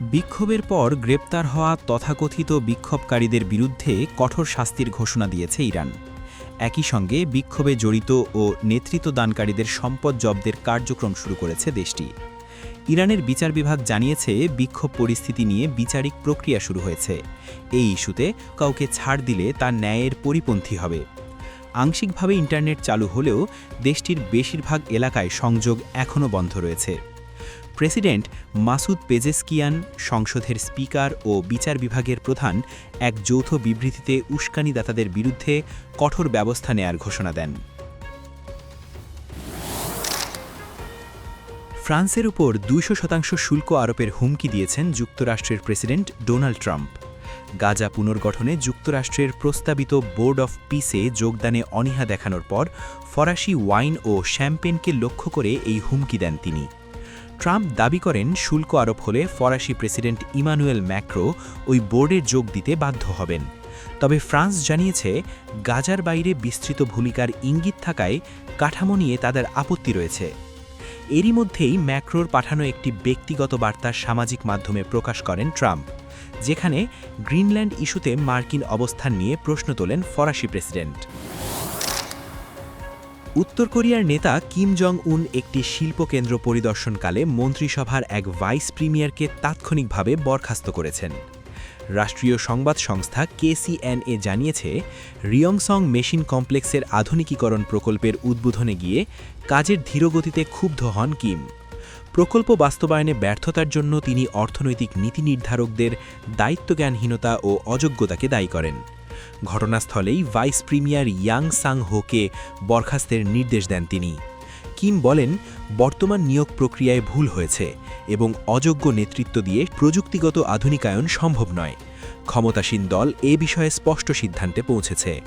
বিক্ষোভের পর গ্রেপ্তার হওয়া তথাকথিত বিক্ষোভকারীদের বিরুদ্ধে কঠোর শাস্তির ঘোষণা দিয়েছে ইরান। একই সঙ্গে বিক্ষোভে জড়িত ও নেতৃত্বদানকারীদের সম্পদ জব্দের কার্যক্রম শুরু করেছে দেশটি। ইরানের বিচার বিভাগ জানিয়েছে, বিক্ষোভ পরিস্থিতি নিয়ে বিচারিক প্রক্রিয়া শুরু হয়েছে। এই ইস্যুতে কাউকে ছাড় দিলে তা ন্যায়ের পরিপন্থী হবে। আংশিকভাবে ইন্টারনেট চালু হলেও দেশটির বেশিরভাগ এলাকায় সংযোগ এখনও বন্ধ রয়েছে। প্রেসিডেন্ট মাসুদ পেজেস্কিয়ান সংসদের স্পিকার ও বিচার বিভাগের প্রধান এক যৌথ বিবৃতিতে উস্কানিদাতাদের বিরুদ্ধে কঠোর ব্যবস্থা নেয়ার ঘোষণা দেন। ফ্রান্সের উপর দুইশো শতাংশ শুল্ক আরোপের হুমকি দিয়েছেন যুক্তরাষ্ট্রের প্রেসিডেন্ট ডোনাল্ড ট্রাম্প। গাজা পুনর্গঠনে যুক্তরাষ্ট্রের প্রস্তাবিত বোর্ড অফ পিসে যোগদানে অনীহা দেখানোর পর ফরাসি ওয়াইন ও শ্যাম্পেনকে লক্ষ্য করে এই হুমকি দেন তিনি। ট্রাম্প দাবি করেন শুল্ক আরোপ হলে ফরাসি প্রেসিডেন্ট ইমানুয়েল ম্যাক্রো ওই বোর্ডে যোগ দিতে বাধ্য হবেন। তবে ফ্রান্স জানিয়েছে, গাজার বাইরে বিস্তৃত ভূমিকার ইঙ্গিত থাকায় কাঠামো নিয়ে তাদের আপত্তি রয়েছে। এরই মধ্যেই ম্যাক্রোর পাঠানো একটি ব্যক্তিগত বার্তা সামাজিক মাধ্যমে প্রকাশ করেন ট্রাম্প, যেখানে গ্রিনল্যান্ড ইস্যুতে মার্কিন অবস্থান নিয়ে প্রশ্ন তোলেন ফরাসি প্রেসিডেন্ট। উত্তর কোরিয়ার নেতা কিম জং উন একটি শিল্পকেন্দ্র পরিদর্শনকালে মন্ত্রিসভার এক ভাইস প্রিমিয়ারকে তাৎক্ষণিকভাবে বরখাস্ত করেছেন। রাষ্ট্রীয় সংবাদ সংস্থা কেসিএনএ জানিয়েছে, রিয়ংসং মেশিন কমপ্লেক্সের আধুনিকীকরণ প্রকল্পের উদ্বোধনে গিয়ে কাজের ধীরগতিতে ক্ষুব্ধ হন কিম। প্রকল্প বাস্তবায়নে ব্যর্থতার জন্য তিনি অর্থনৈতিক নীতি নির্ধারকদের দায়িত্বজ্ঞানহীনতা ও অযোগ্যতাকে দায়ী করেন। ঘটনাস্থলেই ভাইস প্রিমিয়ার ইয়াং সাং হোকে বরখাস্তের নির্দেশ দেন তিনি। কিম বলেন, বর্তমান নিয়োগ প্রক্রিয়ায় ভুল হয়েছে এবং অযোগ্য নেতৃত্ব দিয়ে প্রযুক্তিগত আধুনিকায়ন সম্ভব নয়। ক্ষমতাসীন দল এ বিষয়ে স্পষ্ট সিদ্ধান্তে পৌঁছেছে।